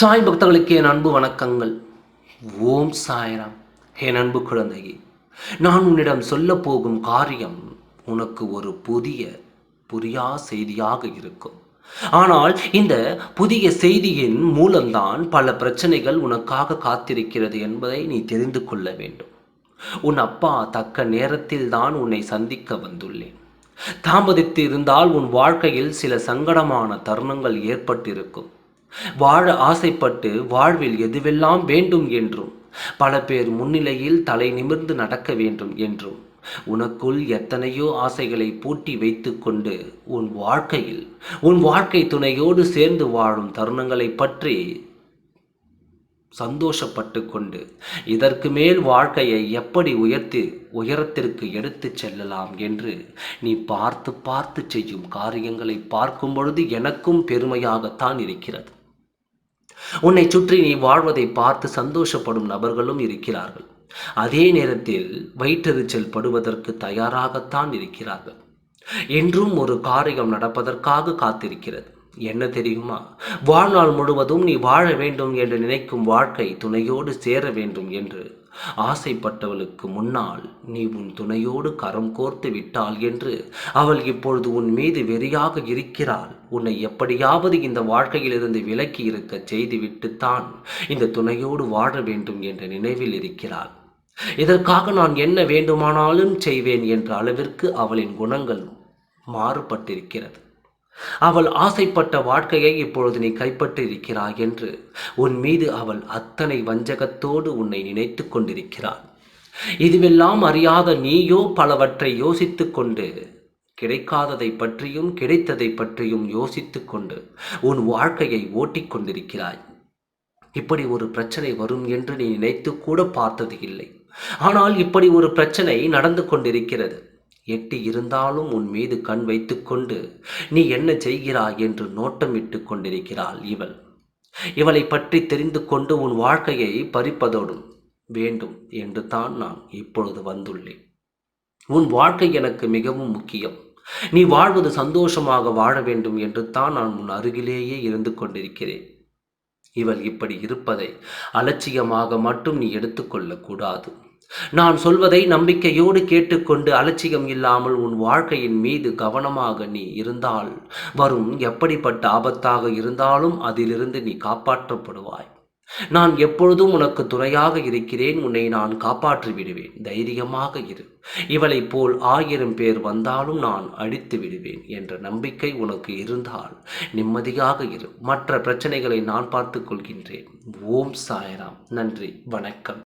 சாய் பக்தர்களுக்கு என் அன்பு வணக்கங்கள். ஓம் சாய்ராம். என் அன்பு குழந்தையே நான் உன்னிடம் சொல்ல போகும் காரியம் உனக்கு ஒரு புதிய புரியா செய்தியாக இருக்கும். ஆனால் இந்த புதிய செய்தியின் மூலம்தான் பல பிரச்சனைகள் உனக்காக காத்திருக்கிறது என்பதை நீ தெரிந்து கொள்ள வேண்டும். உன் அப்பா தக்க நேரத்தில் தான் உன்னை சந்திக்க வந்துள்ளேன். தாமதித்து இருந்தால் உன் வாழ்க்கையில் சில சங்கடமான தருணங்கள் ஏற்பட்டிருக்கும். வாழ ஆசைப்பட்டு வாழ்வில் எதுவெல்லாம் வேண்டும் என்றும் பல பேர் முன்னிலையில் தலை நிமிர்ந்து நடக்க வேண்டும் என்றும் உனக்குள் எத்தனையோ ஆசைகளை பூட்டி வைத்துக்கொண்டு உன் வாழ்க்கையில் உன் வாழ்க்கை துணையோடு சேர்ந்து வாழும் தருணங்களை பற்றி சந்தோஷப்பட்டு கொண்டு இதற்கு மேல் வாழ்க்கையை எப்படி உயர்த்தி உயரத்திற்கு எடுத்துச் செல்லலாம் என்று நீ பார்த்து பார்த்து செய்யும் காரியங்களை பார்க்கும் பொழுது எனக்கும் பெருமையாகத்தான் இருக்கிறது. உன்னை சுற்றி நீ வாழ்வதை பார்த்து சந்தோஷப்படும் நபர்களும் இருக்கிறார்கள். அதே நேரத்தில் வயிற்றெரிச்சல் படுவதற்கு தயாராகத்தான் இருக்கிறார்கள். என்றும் ஒரு காரியம் நடப்பதற்காக காத்திருக்கிறது. என்ன தெரியுமா? வாழ்நாள் முழுவதும் நீ வாழ வேண்டும் என்று நினைக்கும் வாழ்க்கை துணையோடு சேர வேண்டும் என்று. ஆசைப்பட்டவளுக்கு முன்னால் நீ உன் துணையோடு கரம் கோர்த்து விட்டாள் என்று. அவள் இப்பொழுது உன் மீது வெறியாக இருக்கிறாள். உன்னை எப்படியாவது இந்த வாழ்க்கையிலிருந்து விலக்கி இருக்க செய்துவிட்டுத்தான் இந்த துணையோடு வாழ வேண்டும் என்ற நினைவில் இருக்கிறாள். இதற்காக நான் என்ன வேண்டுமானாலும் செய்வேன் என்ற அளவிற்கு அவளின் குணங்கள் மாறுபட்டிருக்கிறது. அவள் ஆசைப்பட்ட வாழ்க்கையை இப்பொழுது நீ கைப்பற்றிருக்கிறாய் என்று. உன் மீது அவள் அத்தனை வஞ்சகத்தோடு உன்னை நினைத்து கொண்டிருக்கிறாள். இதுவெல்லாம் அறியாத நீயோ பலவற்றை யோசித்து கொண்டு கிடைக்காததை பற்றியும் கிடைத்ததை பற்றியும் யோசித்து கொண்டு உன் வாழ்க்கையை ஓட்டிக்கொண்டிருக்கிறாய் இப்படி ஒரு பிரச்சனை வரும் என்று நீ நினைத்து கூட பார்த்தது இல்லை. ஆனால் இப்படி ஒரு பிரச்சனை நடந்து கொண்டிருக்கிறது. எட்டி இருந்தாலும் உன் மீது கண் வைத்துக்கொண்டு நீ என்ன செய்கிறாய் என்று நோட்டமிட்டு கொண்டிருக்கிறாள் இவள். இவளை பற்றி தெரிந்து கொண்டு உன் வாழ்க்கையை பறிப்பதோடும் வேண்டும் என்று தான் நான் இப்பொழுது வந்துள்ளேன். உன் வாழ்க்கை எனக்கு மிகவும் முக்கியம். நீ வாழ்வது சந்தோஷமாக வாழ வேண்டும் என்று தான் நான் உன் அருகிலேயே இருந்து கொண்டிருக்கிறேன். இவள் இப்படி இருப்பதை அலட்சியமாக மட்டும் நீ எடுத்துக்கொள்ளக்கூடாது நான் சொல்வதை நம்பிக்கையோடு கேட்டுக்கொண்டு அலட்சியம் இல்லாமல் உன் வாழ்க்கையின் மீது கவனமாக நீ இருந்தால் வரும் எப்படிப்பட்ட ஆபத்தாக இருந்தாலும் அதிலிருந்து நீ காப்பாற்றப்படுவாய். நான் எப்பொழுதும் உனக்கு துணையாக இருக்கிறேன். உன்னை நான் காப்பாற்றி விடுவேன். தைரியமாக இரு. இவளைப் போல் ஆயிரம் பேர் வந்தாலும் நான் அழித்து விடுவேன் என்ற நம்பிக்கை உனக்கு இருந்தால் நிம்மதியாக இரு. மற்ற பிரச்சனைகளை நான் பார்த்து கொள்கின்றேன். ஓம் சாயராம். நன்றி. வணக்கம்.